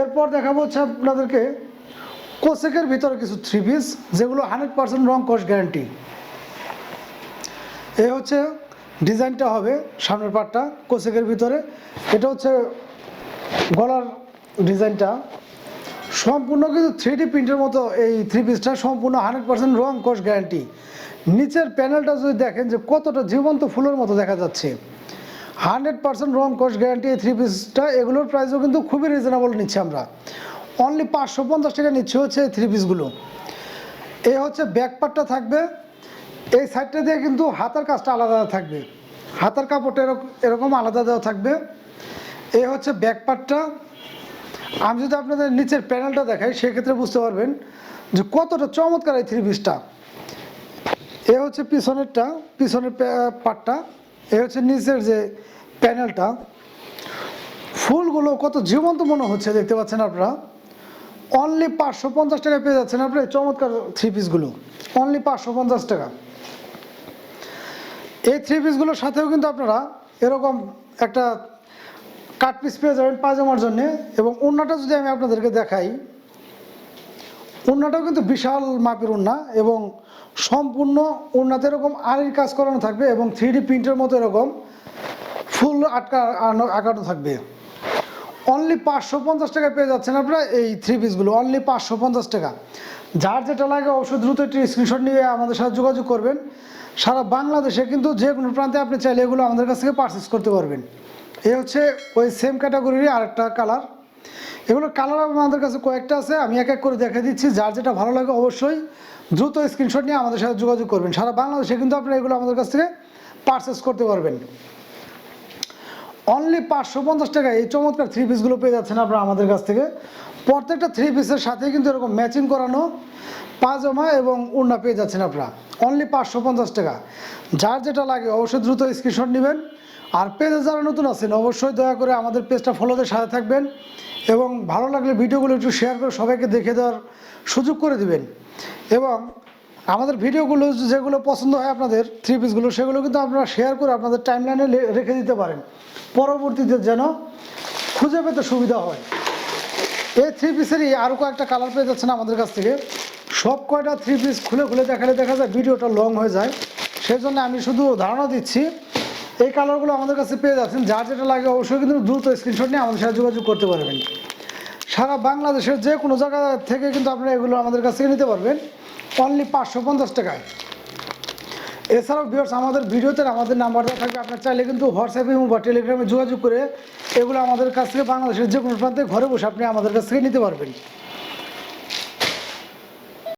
এরপর দেখাবো হচ্ছে আপনাদেরকে কোসেকের ভিতরে কিছু থ্রি পিস যেগুলো হান্ড্রেড পার্সেন্ট রং কস গ্যারান্টি এ হচ্ছে ডিজাইনটা হবে সামনের পার্টটা কোসেকের ভিতরে। এটা হচ্ছে গলার ডিজাইনটা। সম্পূর্ণ কিন্তু থ্রি ডি প্রিন্টের মতো এই থ্রি পিসটা সম্পূর্ণ হান্ড্রেড পার্সেন্ট রং কস গ্যারান্টি নিচের প্যানেলটা যদি দেখেন যে কতটা জীবন্ত ফুলের মতো দেখা যাচ্ছে। হান্ড্রেড পার্সেন্ট রং কস গ্যারান্টি এই থ্রি পিসটা এগুলোর প্রাইসও কিন্তু খুবই রিজনেবল নিচ্ছি আমরা। অনলি পাঁচশো পঞ্চাশ টাকা নিচ্ছে হচ্ছে এই থ্রি পিসগুলো এই হচ্ছে ব্যাক পার্টটা থাকবে। এই সাইডটা দিয়ে কিন্তু হাতার কাজটা আলাদা থাকবে। হাতার কাপড়টা এরকম এরকম আলাদা দেওয়া থাকবে। এই হচ্ছে ব্যাক পার্টটা আমি যদি আপনাদের নিচের প্যানেলটা দেখাই, সেক্ষেত্রে বুঝতে পারবেন যে কতটা চমৎকার এই থ্রি পিসটা এ হচ্ছে পিছনেরটা, পিছনের পার্টটা এ হচ্ছে নিচের যে প্যানেলটা। ফুলগুলো কত জীবন্ত মনে হচ্ছে, দেখতে পাচ্ছেন আপনারা? অনলি পাঁচশো পঞ্চাশ টাকা পেয়ে যাচ্ছেন আপনার এই চমৎকার থ্রি পিসগুলো অনলি পাঁচশো পঞ্চাশ টাকা। এই থ্রি পিসগুলোর সাথেও কিন্তু আপনারা এরকম একটা কাট পিস পেয়ে যাবেন পাজামার জন্য। এবং ওড়নাটা যদি আমি আপনাদেরকে দেখাই, ওড়নাটাও কিন্তু বিশাল মাপের ওড়না এবং সম্পূর্ণ ওড়নাতে এরকম আড়ির কাজ করানো থাকবে এবং থ্রি ডি প্রিন্টের মতো এরকম। ফুল আটকা আঁকানো থাকবে। অনলি পাঁচশো পঞ্চাশ টাকা পেয়ে যাচ্ছেন আপনারা এই থ্রি পিসগুলো অনলি পাঁচশো পঞ্চাশ টাকা। যার যেটা লাগে অবশ্যই দ্রুত একটি স্ক্রিনশট নিয়ে আমাদের সাথে যোগাযোগ করবেন। সারা বাংলাদেশে কিন্তু যে কোনো প্রান্তে আপনি চাইলে এগুলো আমাদের কাছ থেকে পারচেস করতে পারবেন। এই হচ্ছে ওই সেম ক্যাটাগরির আরেকটা কালার এগুলো কালার আমাদের কাছে কয়েকটা আছে, আমি এক এক করে দেখে দিচ্ছি। যার যেটা ভালো লাগে অবশ্যই দ্রুত স্ক্রিনশট নিয়ে আমাদের সাথে যোগাযোগ করবেন। সারা বাংলাদেশে কিন্তু আপনারা এগুলো আমাদের কাছ থেকে পারচেস করতে পারবেন। অনলি পাঁচশো পঞ্চাশ টাকা। এই চমৎকার থ্রি পিসগুলো পেয়ে যাচ্ছেন আপনারা আমাদের কাছ থেকে। প্রত্যেকটা থ্রি পিসের সাথে কিন্তু এরকম ম্যাচিং করানো পাজামা এবং উড়না পেয়ে যাচ্ছেন আপনারা। অনলি পাঁচশো পঞ্চাশ টাকা। যার যেটা লাগে অবশ্যই দ্রুত স্ক্রিনশট নেবেন। আর পেজে যারা নতুন আছেন, অবশ্যই দয়া করে আমাদের পেজটা ফলোদের সাথে থাকবেন এবং ভালো লাগলে ভিডিওগুলো একটু শেয়ার করে সবাইকে দেখে দেওয়ার সুযোগ করে দিবেন। এবং আমাদের ভিডিওগুলো যেগুলো পছন্দ হয় আপনাদের থ্রি পিসগুলো সেগুলো কিন্তু আপনারা শেয়ার করে আপনাদের টাইমলাইনে রেখে দিতে পারেন। পরবর্তীতে যেন খুঁজে পেতে সুবিধা হয়। এই থ্রি পিসেরই আরও কয়েকটা কালার পেয়ে যাচ্ছেন আমাদের কাছ থেকে। সব কয়টা থ্রি পিস খুলে খুলে দেখালে দেখা যায় ভিডিওটা লং হয়ে যায়। সেই জন্য আমি শুধু ধারণা দিচ্ছি, এই কালারগুলো আমাদের কাছে পেয়ে যাচ্ছেন। যার যেটা লাগে অবশ্যই কিন্তু দ্রুত স্ক্রিনশট নিয়ে আমাদের সাথে যোগাযোগ করতে পারবেন। সারা বাংলাদেশের যে কোনো জায়গা থেকে কিন্তু আপনারা এগুলো আমাদের কাছ নিতে পারবেন। অনলি পাঁচশো পঞ্চাশ টাকায়। এছাড়াও বিয়ার্স আমাদের ভিডিওতে আমাদের নাম্বার দেওয়া থাকবে। আপনার চাইলে কিন্তু হোয়াটসঅ্যাপে এবং বা টেলিগ্রামে যোগাযোগ করে এগুলো আমাদের কাছ থেকে বাংলাদেশের যে কোনো প্রান্তে ঘরে বসে আপনি আমাদের কাছ থেকে নিতে পারবেন।